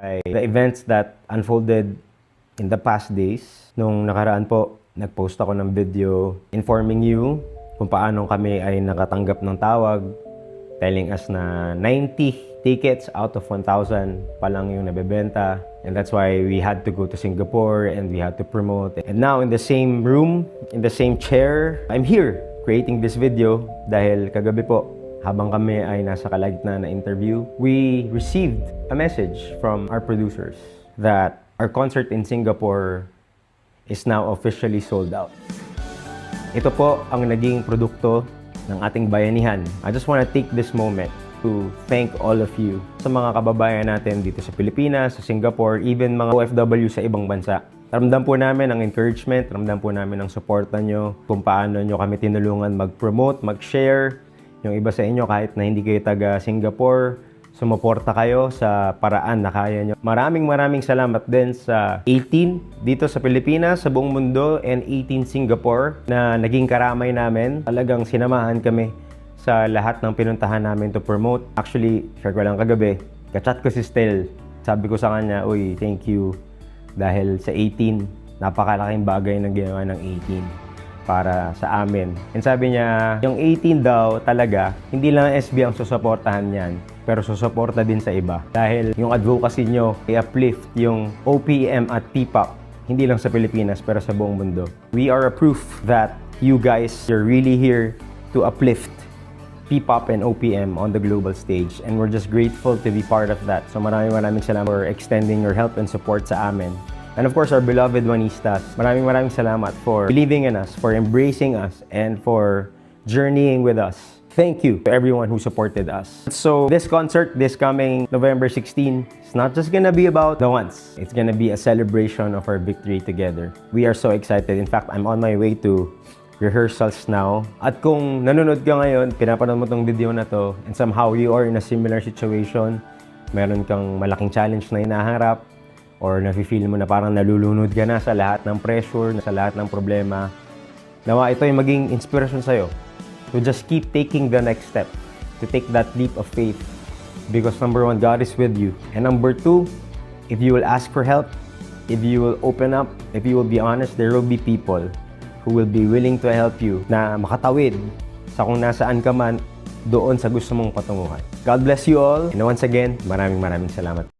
by the events that unfolded in the past days. Nung nakaraan po, nag-post ako ng video informing you kung paano kami ay nakatanggap ng tawag telling us na 90 tickets out of 1,000 pa lang yung nabebenta. And that's why we had to go to Singapore and we had to promote. And now in the same room, in the same chair, I'm here creating this video dahil kagabi po, habang kami ay nasa kalagitnaan na interview, we received a message from our producers that our concert in Singapore is now officially sold out. Ito po ang naging produkto ng ating bayanihan. I just want to take this moment to thank all of you sa mga kababayan natin dito sa Pilipinas, sa Singapore, even mga OFW sa ibang bansa. Ramdam po namin ang encouragement, ramdam po namin ang suporta nyo, kung paano nyo kami tinulungan mag-promote, mag-share. Yung iba sa inyo, kahit na hindi kayo taga Singapore, sumuporta kayo sa paraan na kaya nyo. Maraming maraming salamat din sa 18 dito sa Pilipinas, sa buong mundo, and 18 Singapore na naging karamay namin. Talagang sinamahan kami sa lahat ng pinuntahan namin to promote. Actually, share ko lang kagabi, kachat ko si Stel. Sabi ko sa kanya, uy, thank you. Dahil sa 18, napakalaking bagay na ginawa ng 18 para sa amin. And sabi niya, yung 18 daw talaga, hindi lang SB ang susuportahan niyan, pero susuporta din sa iba. Dahil yung advocacy nyo, i-uplift yung OPM at P-pop, hindi lang sa Pilipinas, pero sa buong mundo. We are a proof that you guys, you're really here to uplift P-pop and OPM on the global stage. And we're just grateful to be part of that. So maraming maraming salamat for extending your help and support sa amin. And of course, our beloved Juanistas, maraming maraming salamat for believing in us, for embracing us, and for journeying with us. Thank you to everyone who supported us. So this concert, this coming November 16, it's not just gonna be about the ones. It's gonna be a celebration of our victory together. We are so excited. In fact, I'm on my way to rehearsals now. At kung nanonood ka ngayon, pinapanood mo tong video na to, and somehow you are in a similar situation, meron kang malaking challenge na inaharap, or nafe-feel mo na parang nalulunod ka na sa lahat ng pressure, sa lahat ng problema, nawa ito ay maging inspirasyon sa'yo to just keep taking the next step, to take that leap of faith. Because number one, God is with you. And number two, if you will ask for help, if you will open up, if you will be honest, there will be people who will be willing to help you na makatawid sa kung nasaan ka man doon sa gusto mong patunguhan. God bless you all. And once again, maraming maraming salamat.